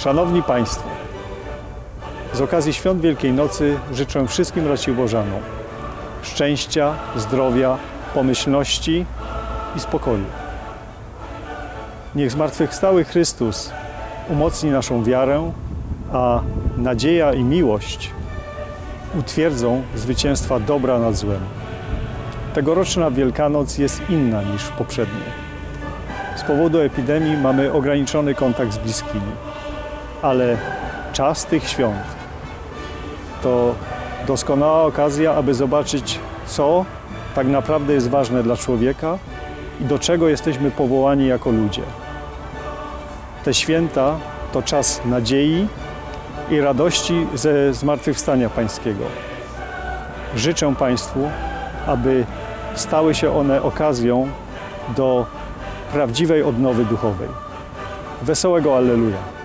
Szanowni Państwo, z okazji Świąt Wielkiej Nocy życzę wszystkim Raciborzanom szczęścia, zdrowia, pomyślności i spokoju. Niech zmartwychwstały Chrystus umocni naszą wiarę, a nadzieja i miłość utwierdzą zwycięstwa dobra nad złem. Tegoroczna Wielkanoc jest inna niż poprzednie. Z powodu epidemii mamy ograniczony kontakt z bliskimi, ale czas tych świąt to doskonała okazja, aby zobaczyć, co tak naprawdę jest ważne dla człowieka i do czego jesteśmy powołani jako ludzie. Te święta to czas nadziei i radości ze zmartwychwstania Pańskiego. Życzę Państwu, aby stały się one okazją do prawdziwej odnowy duchowej. Wesołego Alleluja!